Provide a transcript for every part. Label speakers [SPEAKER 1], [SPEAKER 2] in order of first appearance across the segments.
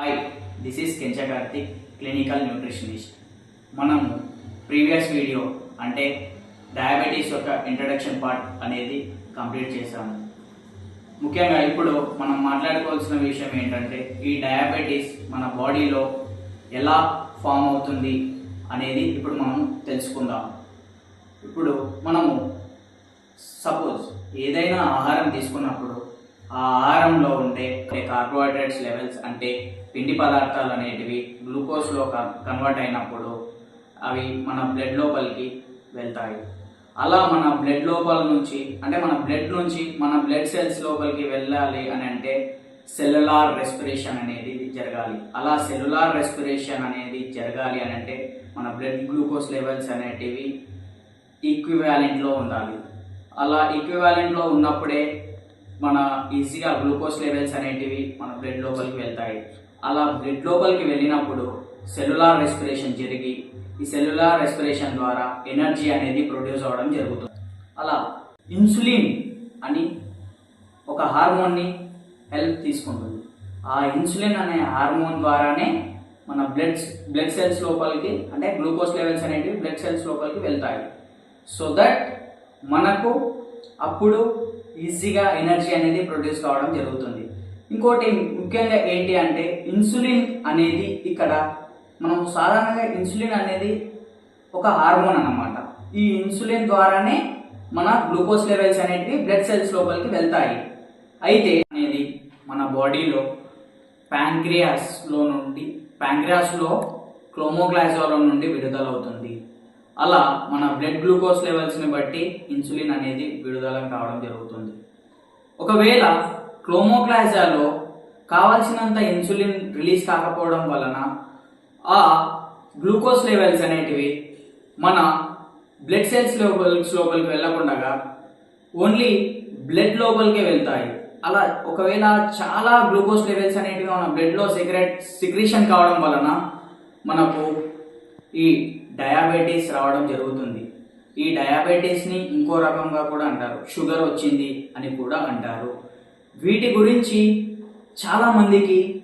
[SPEAKER 1] Hi this is Kencha Karthik clinical nutritionist మనము previous video అంటే diabetes యొక్క introduction part అనేది కంప్లీట్ చేశాము. ముఖ్యంగా ఇప్పుడు మనం మాట్లాడుకోవాల్సిన విషయం ఏంటంటే ఈ డయాబెటీస్ మన బాడీలో ఎలా ఫామ్ అవుతుంది అనేది ఇప్పుడు మనం తెలుసుకుందాం. ఇప్పుడు మనము సపోజ్ ఏదైనా ఆహారం తీసుకున్నప్పుడు ఆ ఆహారంలో ఉండే కార్బోహైడ్రేట్స్ లెవెల్స్ అంటే పిండి పదార్థాలు అనేటివి గ్లూకోజ్లో కన్వర్ట్ అయినప్పుడు అవి మన బ్లడ్ లోపలికి వెళ్తాయి. అలా మన బ్లడ్ లోపల నుంచి అంటే మన బ్లడ్ నుంచి మన బ్లడ్ సెల్స్ లోపలికి వెళ్ళాలి అని అంటే సెల్యులార్ రెస్పిరేషన్ అనేది జరగాలి. అలా సెల్యులార్ రెస్పిరేషన్ అనేది జరగాలి అని అంటే మన బ్లడ్ గ్లూకోజ్ లెవెల్స్ అనేటివి ఈక్వివాలెంట్లో ఉండాలి. అలా ఈక్వివాలెంట్లో ఉన్నప్పుడే మన ఈజీగా గ్లూకోజ్ లెవెల్స్ అనేటివి మన బ్లడ్ లోపలికి వెళ్తాయి. అలా బ్లడ్ లోపలికి వెళ్ళినప్పుడు సెల్యులార్ రెస్పిరేషన్ జరిగి ఈ సెల్యులార్ రెస్పిరేషన్ ద్వారా ఎనర్జీ అనేది ప్రొడ్యూస్ అవ్వడం జరుగుతుంది. అలా ఇన్సులిన్ అని ఒక హార్మోన్ని హెల్ప్ తీసుకుంటుంది. ఆ ఇన్సులిన్ అనే హార్మోన్ ద్వారానే మన బ్లడ్ బ్లడ్ సెల్స్ లోపలికి అంటే గ్లూకోజ్ లెవెల్స్ అనేటివి బ్లడ్ సెల్స్ లోపలికి వెళ్తాయి. సో దట్ మనకు అప్పుడు ఈజీగా ఎనర్జీ అనేది ప్రొడ్యూస్ కావడం జరుగుతుంది. ఇంకోటి ముఖ్యంగా ఏంటి అంటే ఇన్సులిన్ అనేది ఇక్కడ మనం సాధారణంగా ఇన్సులిన్ అనేది ఒక హార్మోన్ అన్నమాట. ఈ ఇన్సులిన్ ద్వారానే మన గ్లూకోజ్ లెవెల్స్ అనేటివి బ్లడ్ సెల్స్ లోపలికి వెళ్తాయి. అయితే అనేది మన బాడీలో ప్యాంక్రియాస్లో నుండి ప్యాంక్రియాస్లో క్లోమోగ్లాజోలో నుండి విడుదలవుతుంది. అలా మన బ్లడ్ గ్లూకోజ్ లెవెల్స్ని బట్టి ఇన్సులిన్ అనేది విడుదల కావడం జరుగుతుంది. ఒకవేళ క్లోమోగ్లాజాలో కావలసినంత ఇన్సులిన్ రిలీజ్ కాకపోవడం వలన ఆ గ్లూకోజ్ లెవెల్స్ అనేటివి మన బ్లడ్ సెల్స్ లోపల్స్ లోపలికి వెళ్ళకుండా ఓన్లీ బ్లడ్ లోపలికే వెళ్తాయి. అలా ఒకవేళ చాలా గ్లూకోజ్ లెవెల్స్ అనేటివి మన బ్లడ్లో సిగరెట్ సిక్రేషన్ కావడం వలన మనకు ఈ డయాబెటీస్ రావడం జరుగుతుంది. ఈ డయాబెటీస్ని ఇంకో రకంగా కూడా అంటారు. షుగర్ వచ్చింది అని కూడా అంటారు. వీటి గురించి చాలామందికి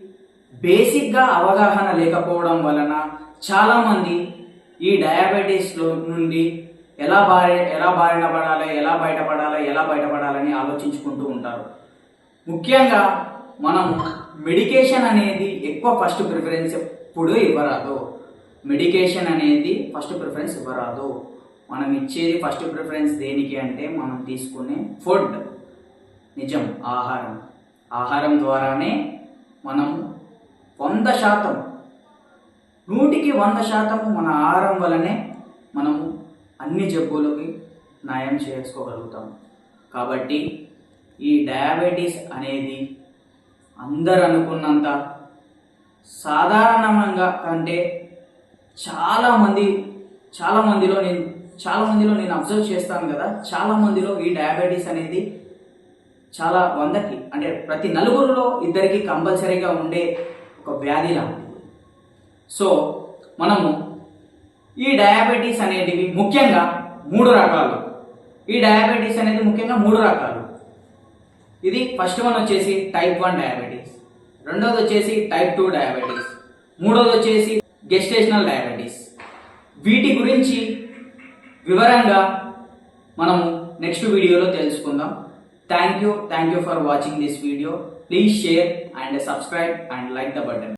[SPEAKER 1] బేసిక్గా అవగాహన లేకపోవడం వలన చాలామంది ఈ డయాబెటీస్లో నుండి ఎలా బారి ఎలా బారిన పడాలి ఎలా బయటపడాలి ఎలా బయటపడాలని ఆలోచించుకుంటూ ఉంటారు. ముఖ్యంగా మనం మెడికేషన్ అనేది ఎక్కువ ఫస్ట్ ప్రిఫరెన్స్ ఎప్పుడూ ఇవ్వరాదు. మెడికేషన్ అనేది ఫస్ట్ ప్రిఫరెన్స్ ఇవ్వరాదు. మనం ఇచ్చేది ఫస్ట్ ప్రిఫరెన్స్ దేనికి అంటే మనం తీసుకునే ఫుడ్. నిజం ఆహారం. ఆహారం ద్వారానే మనం వంద శాతం నూటికి వంద శాతం మన ఆహారం వలనే మనము అన్ని జబ్బులకి నయం చేసుకోగలుగుతాం. కాబట్టి ఈ డయాబెటీస్ అనేది అందరు అనుకున్నంత సాధారణంగా కంటే చాలామంది చాలామందిలో నేను చాలా మందిలో నేను అబ్జర్వ్ చేస్తాను కదా చాలా మందిలో ఈ డయాబెటీస్ అనేది చాలా వందకి అంటే ప్రతి నలుగురిలో ఇద్దరికి కంపల్సరీగా ఉండే ఒక వ్యాధి లాంటిది. సో మనము ఈ డయాబెటీస్ అనేటివి ముఖ్యంగా మూడు రకాలు. ఈ డయాబెటీస్ అనేది ముఖ్యంగా మూడు రకాలు. ఇది ఫస్ట్ వన్ వచ్చేసి టైప్ వన్ డయాబెటీస్ రెండోది వచ్చేసి టైప్ టూ డయాబెటీస్ మూడోది వచ్చేసి గెస్టేషనల్ డయాబెటీస్ వీటి గురించి వివరంగా మనము నెక్స్ట్ వీడియోలో తెలుసుకుందాం. Thank you thank you for watching this video please share and subscribe and like the button